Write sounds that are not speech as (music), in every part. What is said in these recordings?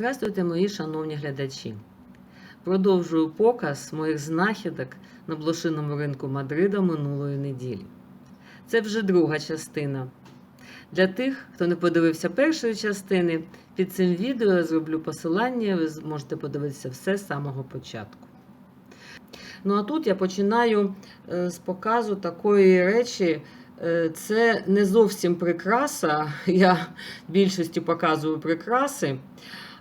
Здравствуйте, мої шановні глядачі. Продовжую показ моїх знахідок на блошиному ринку Мадрида минулої неділі. Це вже друга частина. Для тих, хто не подивився першої частини, під цим відео я зроблю посилання, ви зможете подивитися все з самого початку. Ну а тут я починаю е, з показу такої речі. Е, Це не зовсім прикраса, (laughs) я більшості показую прикраси.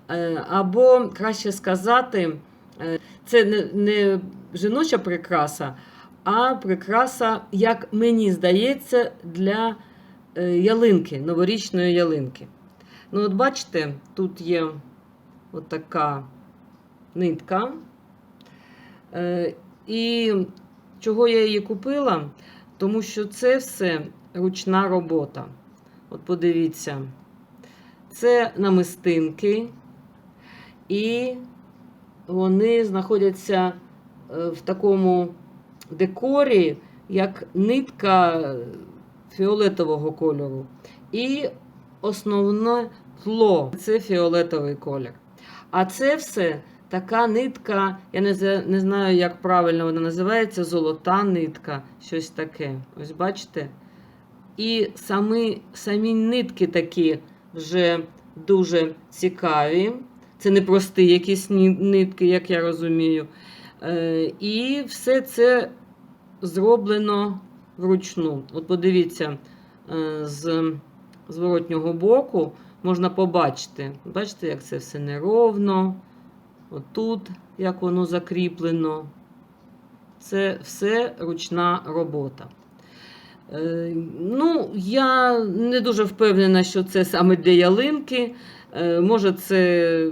Е, Або, краще сказати, е, це не, не жіноча прикраса, а прикраса, як мені здається, для е, ялинки, новорічної ялинки. Ну, от бачите, тут є от така нитка. І чого я її купила? Тому що це все ручна робота. От подивіться, це намистинки, і вони знаходяться е, в такому декорі, як нитка фіолетового кольору. І основне тло це фіолетовий колір. А це все така нитка, я не, не знаю, як правильно вона називається, золота нитка, щось таке. Ось бачите? І самі, самі нитки такі вже дуже цікаві. Це не прості якісь нитки, як я розумію. Е, і все це зроблено вручну. От подивіться, е, з зворотнього боку можна побачити. Бачите, як це все неровно. Отут, як воно закріплено. Це все ручна робота. Е, Ну, я не дуже впевнена, що це саме для ялинки. Е, Може, це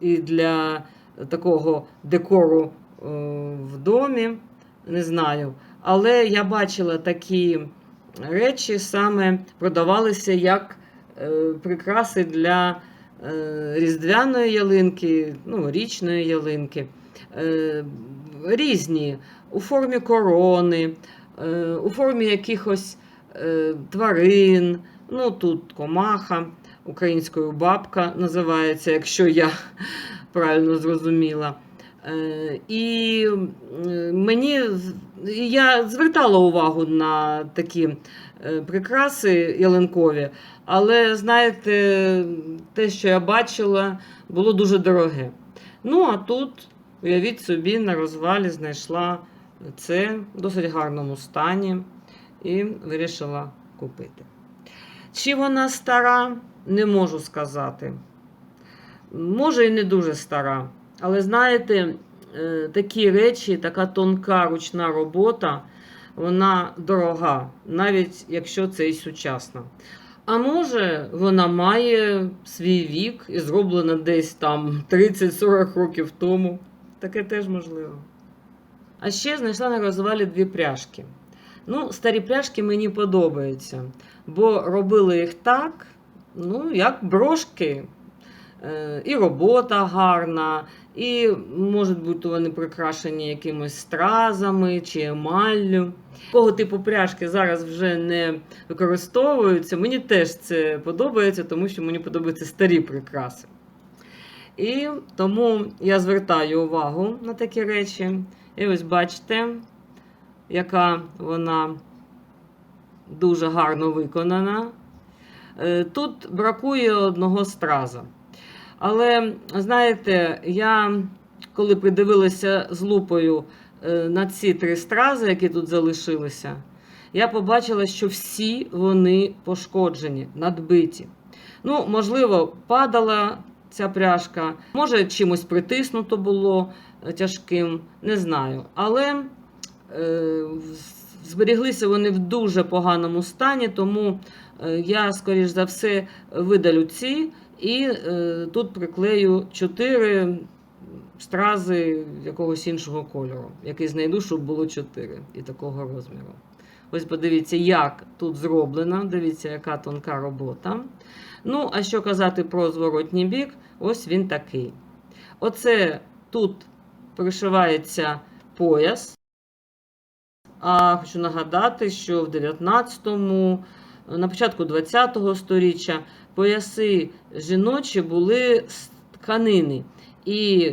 і для такого декору е, в домі, не знаю. Але я бачила такі речі, саме продавалися як е, прикраси для різдвяної ялинки, ну, річної ялинки. Різні у формі корони, у формі якихось тварин. Ну, тут комаха, українською бабка називається, якщо я правильно зрозуміла. Е, І мені я звертала увагу на такі е, прикраси ялинкові, але знаєте, те, що я бачила, було дуже дороге. Ну, а тут, уявіть собі, на розвалі знайшла це в досить гарному стані і вирішила купити. Чи вона стара, не можу сказати. Може, і не дуже стара. Але знаєте, е, такі речі, така тонка ручна робота, вона дорога, навіть якщо це і сучасна. А може, вона має свій вік і зроблена десь там 30-40 років тому. Таке теж можливо. А ще знайшла на розвалі дві пряжки. Ну, старі пряжки мені подобаються, бо робили їх так, ну, як брошки. Е, І робота гарна, і можуть бути вони прикрашені якимось стразами чи емаллю. Такого типу пряжки зараз вже не використовуються. Мені теж це подобається, тому що мені подобаються старі прикраси. І тому я звертаю увагу на такі речі. І ось бачите, яка вона дуже гарно виконана. Е, Тут бракує одного страза. Але, знаєте, я коли придивилася з лупою е, на ці три стрази, які тут залишилися, я побачила, що всі вони пошкоджені, надбиті. Ну, можливо, падала ця пряжка, може, чимось притиснуто було е, тяжким, не знаю. Але е, зберіглися вони в дуже поганому стані, тому я, скоріш за все, видалю ці. І е, тут приклею чотири стрази якогось іншого кольору, який знайду, щоб було чотири і такого розміру. Ось подивіться, як тут зроблено. Дивіться, яка тонка робота. Ну, а що казати про зворотній бік, ось він такий. Оце тут пришивається пояс. А хочу нагадати, що в 19-му, на початку 20-го сторіччя пояси жіночі були з тканини. І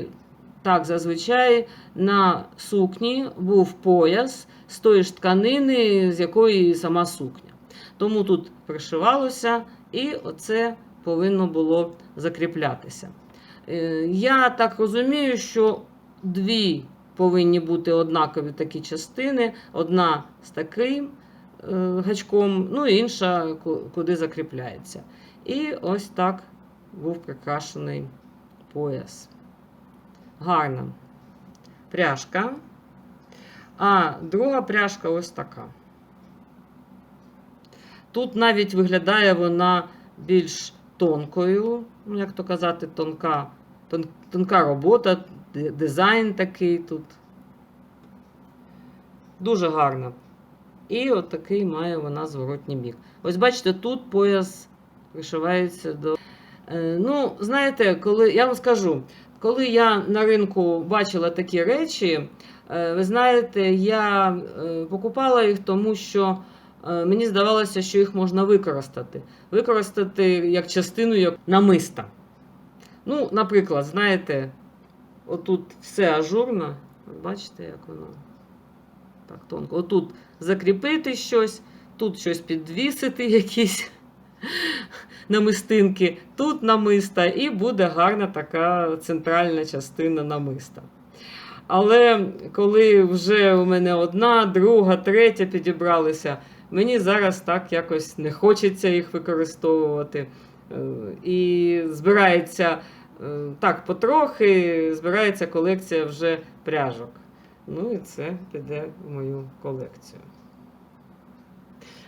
так зазвичай на сукні був пояс з тої ж тканини, з якої сама сукня. Тому тут пришивалося, і оце повинно було закріплятися. Е, Я так розумію, що дві повинні бути однакові такі частини: одна з таким гачком, ну і інша куди закріпляється. І ось так був прикрашений пояс. Гарна пряжка. А друга пряжка ось така. Тут навіть виглядає вона більш тонкою, ну, як то казати, тонка, тон, тонка робота, дизайн такий тут. Дуже гарна. І от має вона зворотній бік. Ось бачите, тут пояс вишивається до. Е, ну, знаєте, коли я вам скажу, коли я на ринку бачила такі речі, е, ви знаєте, я е, покупала їх, тому що мені здавалося, що їх можна використати. Використати як частину як намиста. Ну, наприклад, знаєте, отут все ажурно. Бачите, як воно так тонко. Отут закріпити щось, тут щось підвісити, якісь (laughs) намистинки, тут намиста, і буде гарна така центральна частина намиста. Але коли вже у мене одна, друга, третя підібралися, мені зараз так якось не хочеться їх використовувати. Е, І збирається е, так потрохи, збирається колекція вже пряжок. Ну і це піде в мою колекцію.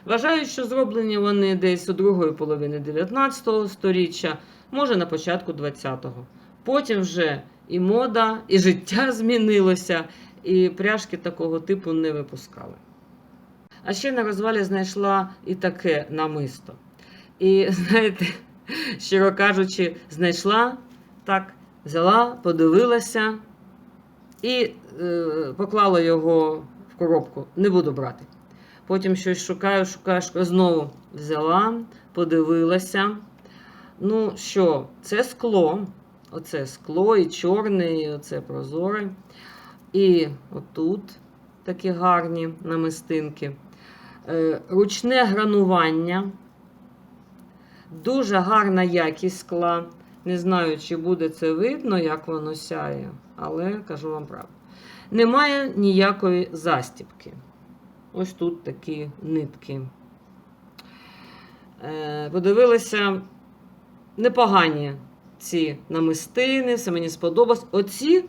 Вважаю, що зроблені вони десь у другої половини 19 століття, може на початку 20-го. Потім вже і мода, і життя (laughs) змінилося, і пряжки такого типу не випускали. А ще на розвалі знайшла і таке намисто. І (laughs) знаєте, щиро кажучи, знайшла так, взяла, подивилася і е, поклала його в коробку. Не буду брати. Потім щось шукаю, шукаю, шукаю. Знову взяла, подивилася. Ну що, це скло. Оце скло і чорне, і оце прозоре. І отут такі гарні намистинки. Е, Ручне гранування. Дуже гарна якість скла. Не знаю, чи буде це видно, як воно сяє, але кажу вам правду. Немає ніякої застіпки. Ось тут такі нитки. Е, Подивилася непогані ці намистини, все мені сподобалось. Оці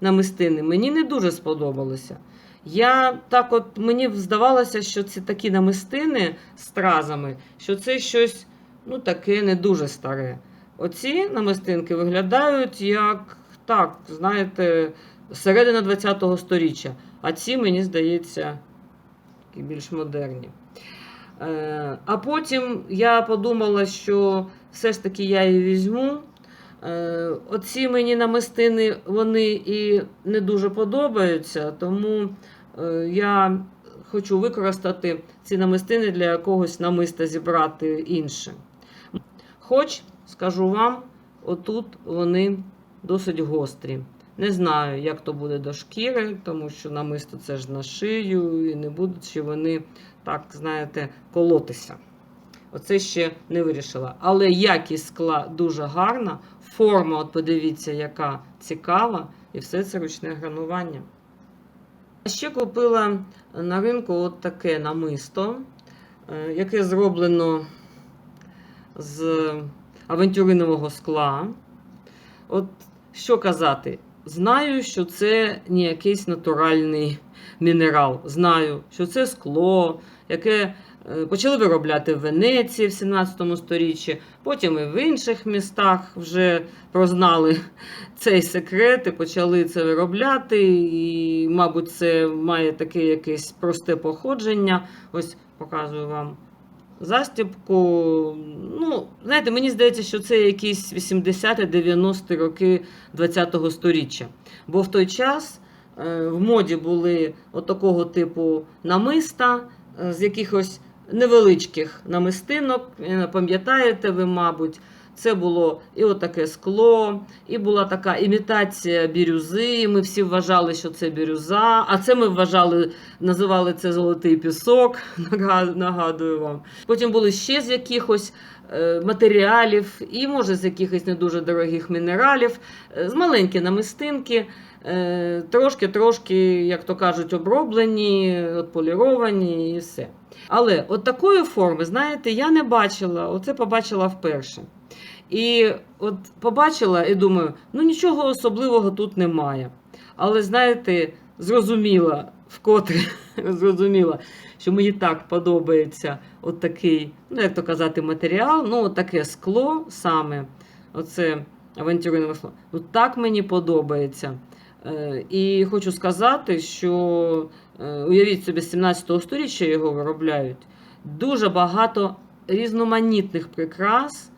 намистини мені не дуже сподобалося. Я так от мені здавалося, що ці такі намистини з стразами, що це щось ну, таке не дуже старе. Оці намистинки виглядають як так, знаєте, середина ХХ століття. А ці, мені здається, такі більш модерні. Е, а потім я подумала, що все ж таки я її візьму. Е, оці мені намистини вони і не дуже подобаються, тому е, я хочу використати ці намистини для якогось намиста зібрати інше. Хоч, скажу вам, отут вони досить гострі. Не знаю, як то буде до шкіри, тому що намисто це ж на шию, і не будуть чи вони, так, знаєте, колотися. Оце ще не вирішила. Але якість скла дуже гарна. Форма, от подивіться, яка цікава, і все це ручне гранування. А ще купила на ринку от таке намисто, е, яке зроблено з авантюринового скла. От що казати, знаю, що це не якийсь натуральний мінерал. Знаю, що це скло, яке е, почали виробляти в Венеції в 17 сторіччі, потім і в інших містах вже прознали (laughs) цей секрет і почали це виробляти. І, мабуть, це має таке якесь просте походження. Ось показую вам застібку. Ну, знаєте, мені здається, що це якісь 80-90 роки ХХ століття. Бо в той час е, в моді були от типу намиста е, з якихось невеличких намистинок. Е, Пам'ятаєте ви, мабуть, Це було і отаке скло, і була така імітація бірюзи. Ми всі вважали, що це бірюза. А це ми вважали, називали це золотий пісок. (laughs) Нагадую вам. Потім були ще з якихось е, матеріалів, і може з якихось не дуже дорогих мінералів, е, з маленькі намистинки. е, Трошки-трошки, як то кажуть, оброблені, отполіровані і все. Але от такої форми, знаєте, я не бачила, оце побачила вперше. І от побачила і думаю, ну нічого особливого тут немає. Але знаєте, зрозуміла, вкотре (laughs) зрозуміла, що мені так подобається от такий, ну як то казати, матеріал, ну от таке скло саме. Оце авантюрне скло. Ну так мені подобається. Е, І хочу сказати, що е, уявіть собі, з 17 століття його виробляють дуже багато різноманітних прикрас.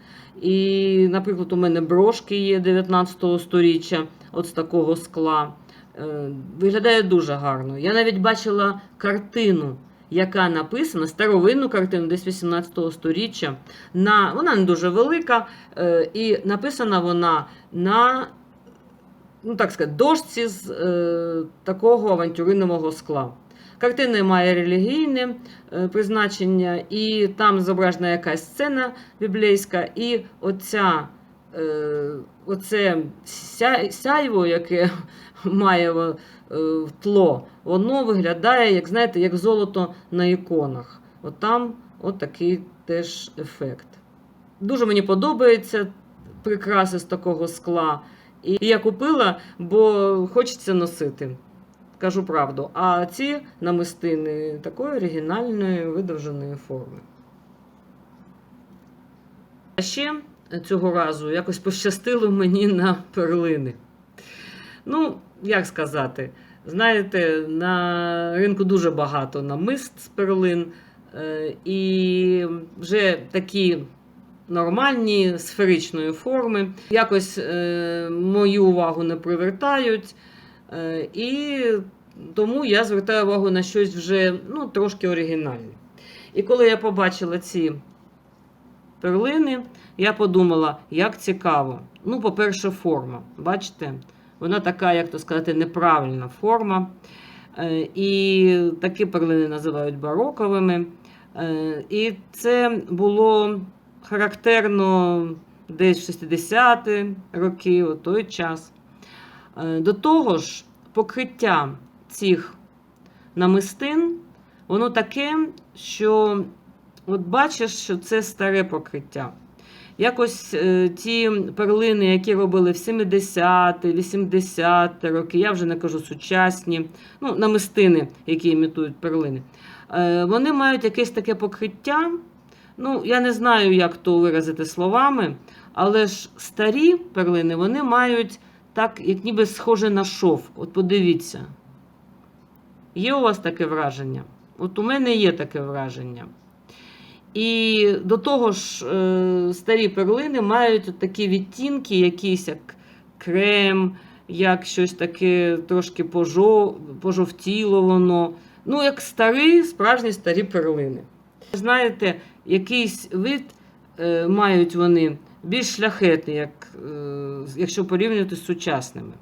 І, наприклад, у мене брошки є 19 століття от з такого скла. Е, Виглядає дуже гарно. Я навіть бачила картину, яка написана, старовинну картину, десь 18 століття. На, вона не дуже велика, е, і написана вона на ну, так сказати, дошці з е, такого авантюринового скла. Картина має релігійне е, призначення, і там зображена якась сцена біблійська, і оця, е, оце сяйво, яке (laughs) має е, тло, воно виглядає, як знаєте, як золото на іконах. От там от такий теж ефект. Дуже мені подобається прикраси з такого скла. І я купила, бо хочеться носити. Кажу правду. А ці намистини такої оригінальної видовженої форми. А ще цього разу якось пощастило мені на перлини. Ну, як сказати, знаєте, на ринку дуже багато намист з перлин, е, і вже такі нормальні, сферичної форми. Якось е, мою увагу не привертають. Е, і тому я звертаю увагу на щось вже ну, трошки оригінальне. І коли я побачила ці перлини, я подумала, як цікаво. Ну, по-перше, форма. Бачите, вона така, як то сказати, неправильна форма. Е, І такі перлини називають бароковими. Е, І це було характерно десь в 60-ті роки, у той час. Е, До того ж, покриття цих намистин, воно таке, що от бачиш, що це старе покриття. Якось е, ті перлини, які робили в 70-ті, 80-ті роки, я вже не кажу сучасні, ну, намистини, які імітують перлини, е, вони мають якесь таке покриття. Ну, я не знаю, як то виразити словами, але ж старі перлини вони мають так, як ніби схоже на шов. От подивіться. Є у вас таке враження? От у мене є таке враження. І до того ж, е, старі перлини мають такі відтінки, якісь як крем, як щось таке трошки пожо- пожовтіло воно. Ну, як старі, справжні старі перлини. Знаєте, якийсь вид е, мають вони більш шляхетний, як, е, якщо порівнювати з сучасними.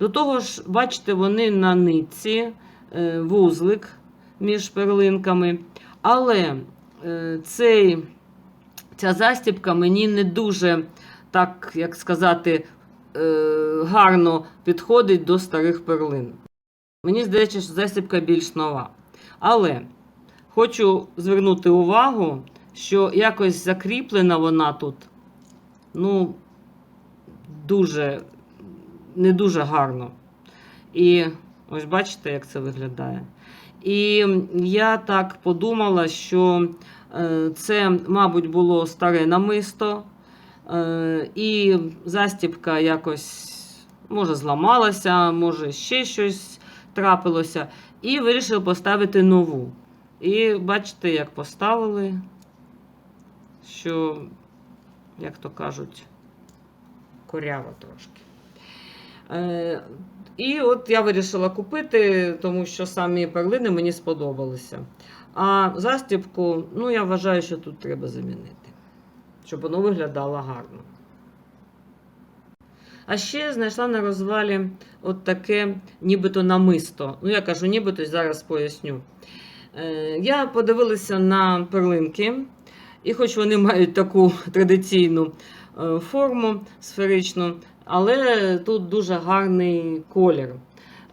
До того ж, бачите, вони на нитці, е, вузлик між перлинками. Але е, цей, ця застібка мені не дуже, так як сказати, гарно підходить до старих перлин. Мені здається, що застібка більш нова. Але хочу звернути увагу, що якось закріплена вона тут, ну, дуже, не дуже гарно. І ось бачите, як це виглядає. І я так подумала, що е, це, мабуть, було старе намисто, е, і застібка якось, може, зламалася, може, ще щось трапилося. І вирішив поставити нову. І бачите, як поставили, що, як то кажуть, коряво трошки. Е, і от я вирішила купити, тому що самі перлини мені сподобалися. А застібку, ну, я вважаю, що тут треба замінити, щоб воно виглядало гарно. А ще знайшла на розвалі от таке нібито намисто. Ну, я кажу, нібито зараз поясню. Е, Я подивилася на перлинки, і хоч вони мають таку традиційну е, форму сферичну, але тут дуже гарний колір.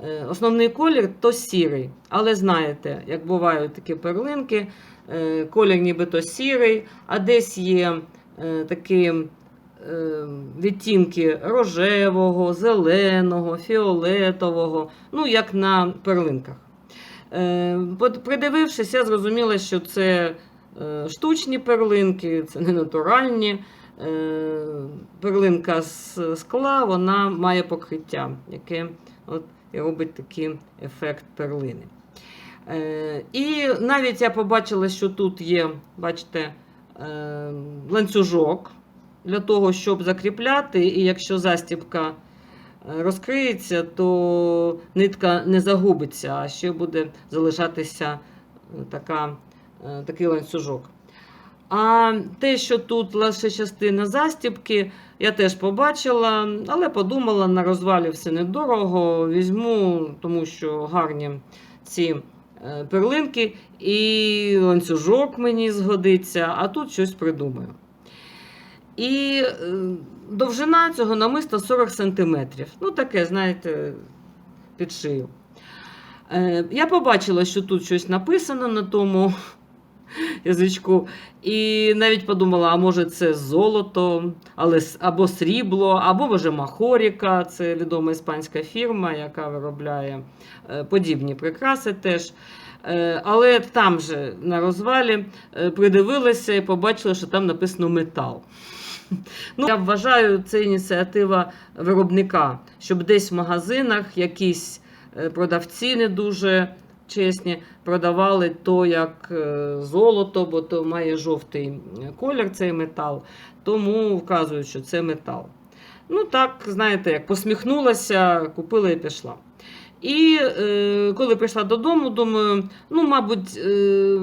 Е, Основний колір то сірий. Але знаєте, як бувають такі перлинки, е, колір нібито сірий, а десь є такі відтінки рожевого, зеленого, фіолетового, ну як на перлинках. Придивившись, я зрозуміла, що це штучні перлинки, це не натуральні. Е, Перлинка з скла вона має покриття, яке от, робить такий ефект перлини. Е, І навіть я побачила, що тут є, бачите, е, ланцюжок для того, щоб закріпляти, і якщо застібка е, розкриється, то нитка не загубиться, а ще буде залишатися е, така, е, такий ланцюжок. А те, що тут лише частина застібки, я теж побачила, але подумала, на розвалі все недорого. Візьму, тому що гарні ці е, перлинки, і ланцюжок мені згодиться, а тут щось придумаю. І е, довжина цього намиста 40 см. Ну, таке, знаєте, під шию. Е, Я побачила, що тут щось написано на тому (laughs) язичку, і навіть подумала, а може це золото, але, або срібло, або може махоріка, це відома іспанська фірма, яка виробляє е, подібні прикраси теж. Е, Але там же на розвалі е, придивилася і побачила, що там написано метал. (laughs) Ну, я вважаю, це ініціатива виробника, щоб десь в магазинах якісь продавці не дуже чесні продавали то як е, золото, бо то має жовтий колір цей метал, тому вказують, що це метал. Ну так, знаєте, як посміхнулася, купила і пішла. І е, коли прийшла додому, думаю, ну, мабуть, е,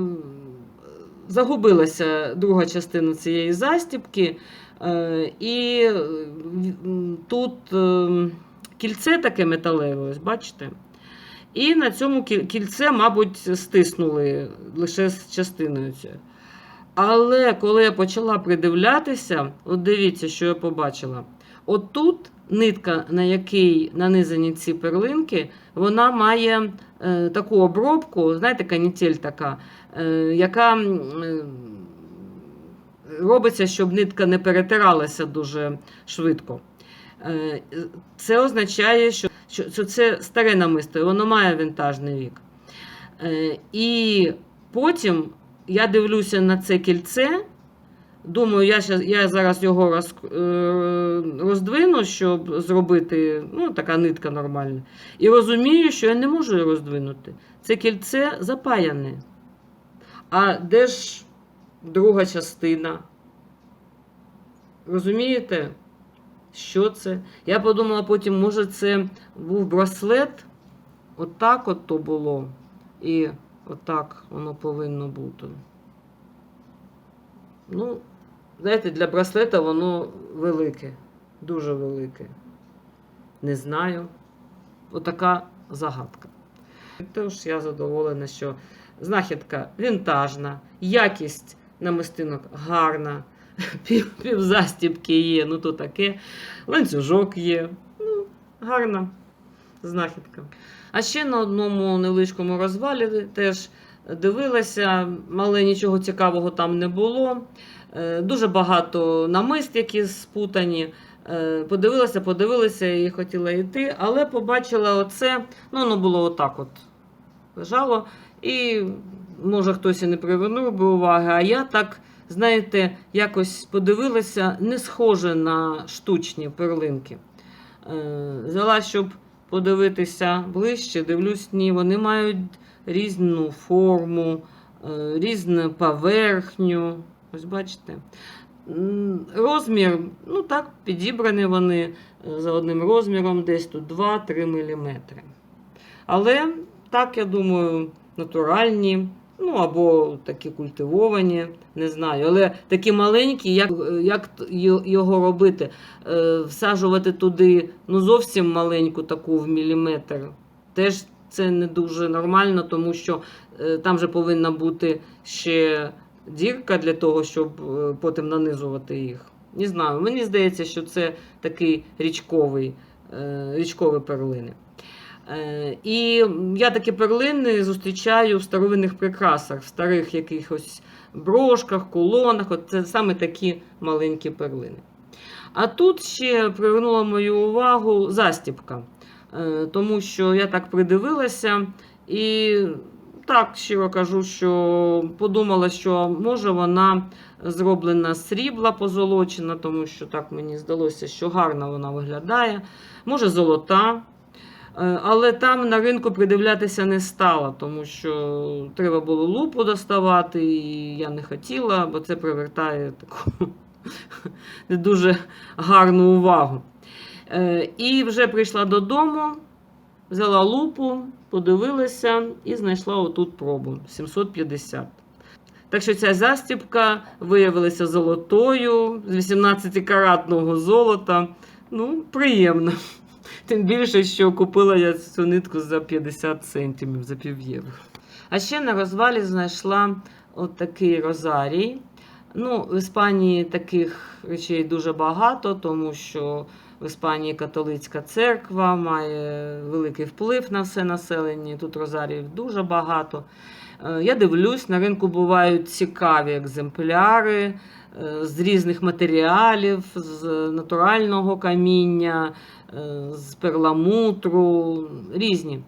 загубилася друга частина цієї застібки. Е, і тут е, кільце таке металеве, ось бачите? І на цьому кільце, мабуть, стиснули лише з частиною цією. Але коли я почала придивлятися, от дивіться, що я побачила. От тут нитка, на якій нанизані ці перлинки, вона має е, таку обробку, знаєте, канітель така, е, яка е, робиться, щоб нитка не перетиралася дуже швидко. Е, Це означає, що, що, що це старе намисто, і воно має вінтажний вік. Е, І потім я дивлюся на це кільце. Думаю, я, щас- я зараз його роз, е, роздвину, щоб зробити ну, така нитка нормальна. І розумію, що я не можу його роздвинути. Це кільце запаяне. А де ж друга частина? Розумієте, що це? Я подумала потім, може, це був браслет. Отак от то було. І отак воно повинно бути. Ну, знаєте, для браслета воно велике, дуже велике. Не знаю. Отака загадка. Тож я задоволена, що знахідка вінтажна, якість намистинок гарна, (laughs) пів, півзастібки є, ну то таке, ланцюжок є. Ну, гарна знахідка. А ще на одному невеличкому розвалі теж дивилася, але нічого цікавого там не було. Е, Дуже багато намист, які спутані. Е, Подивилася, подивилася і хотіла йти, але побачила оце, ну воно було отак от лежало. І може хтось і не привернув би уваги, а я так, знаєте, якось подивилася, не схоже на штучні перлинки. Е, Взяла, щоб подивитися ближче, дивлюсь, ні, вони мають різну форму, е, різну поверхню. Ось бачите. Розмір, ну так, підібрані вони е, за одним розміром, десь тут 2-3 мм. Але, так, я думаю, натуральні, Ну, або такі культивовані, не знаю. Але такі маленькі, як, як його робити? Е, Всаджувати туди ну, зовсім маленьку таку в міліметр. Теж це не дуже нормально, тому що е, там же повинна бути ще дірка для того, щоб е, потім нанизувати їх. Не знаю, мені здається, що це такий річковий, річкові перлини. Е, І я такі перлини зустрічаю в старовинних прикрасах, в старих якихось брошках, кулонах. От це саме такі маленькі перлини. А тут ще привернула мою увагу застіпка, Е, тому що я так придивилася і так щиро кажу, що подумала, що може вона зроблена з срібла позолочена, тому що так мені здалося, що гарно вона виглядає. Може, золота. Е, Але там на ринку придивлятися не стала, тому що треба було лупу доставати, і я не хотіла, бо це привертає таку (laughs) не дуже гарну увагу. Е, І вже прийшла додому, взяла лупу, подивилася і знайшла отут пробу 750. Так що ця застібка виявилася золотою з 18-каратного золота. Ну, приємно. Тим більше, що купила я цю нитку за 50 центимів, за пів євро. А ще на розвалі знайшла от такий розарій. Ну, в Іспанії таких речей дуже багато, тому що в Іспанії католицька церква має великий вплив на все населення. Тут розаріїв дуже багато. Е, Я дивлюсь, на ринку бувають цікаві екземпляри е, з різних матеріалів, з натурального каміння, з перламутру, різні.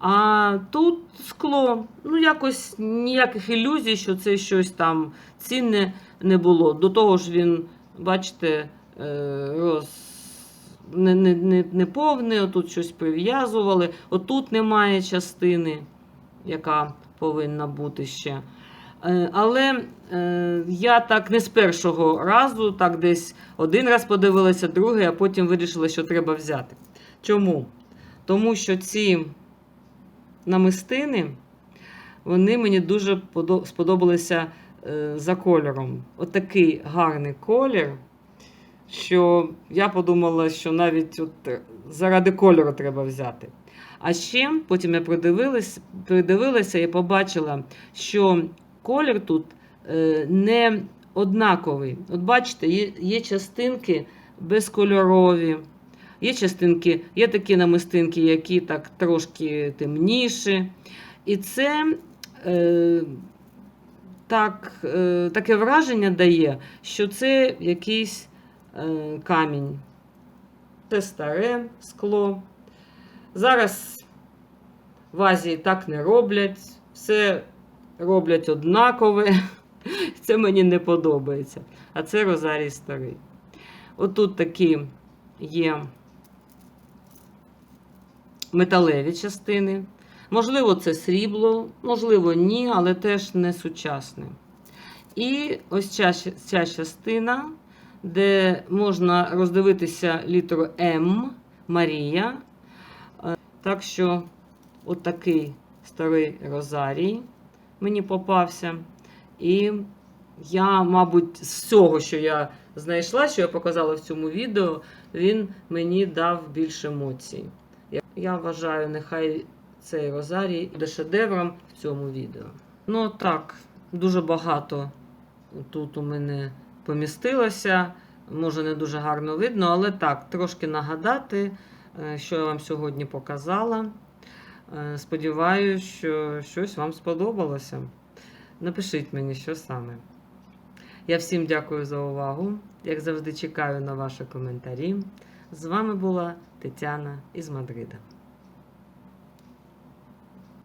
А тут скло, ну якось ніяких ілюзій, що це щось там цінне не було. До того ж, він, бачите, е, роз... не, не, не, не повний, отут щось прив'язували, отут немає частини, яка повинна бути ще. Е, Але е, я так не з першого разу, так десь один раз подивилася, другий, а потім вирішила, що треба взяти. Чому? Тому що ці намистини, вони мені дуже сподобалися е, за кольором. Отакий гарний колір, що я подумала, що навіть от заради кольору треба взяти. А ще потім я придивилась, придивилася і побачила, що колір тут е, не однаковий. От бачите, є, є частинки безкольорові. Є частинки, є такі намистинки, які так трошки темніші. І це е, так, е, таке враження дає, що це якийсь е, камінь. Це старе скло. Зараз в Азії так не роблять, все роблять однакове. Це мені не подобається. А це розарій старий. Отут такі є металеві частини. Можливо, це срібло, можливо, ні, але теж не сучасне. І ось ця, ця частина, де можна роздивитися літеру М Марія. Е, Так що, отакий старий розарій мені попався. І я, мабуть, з всього, що я знайшла, що я показала в цьому відео, він мені дав більше емоцій. Я- Я вважаю, нехай цей розарій буде шедевром в цьому відео. Ну так, дуже багато тут у мене помістилося. Може, не дуже гарно видно, але так, трошки нагадати, е, що я вам сьогодні показала. Е, Сподіваюсь, що щось вам сподобалося. Напишіть мені, що саме. Я всім дякую за увагу. Як завжди, чекаю на ваші коментарі. З вами була Тетяна із Мадрида.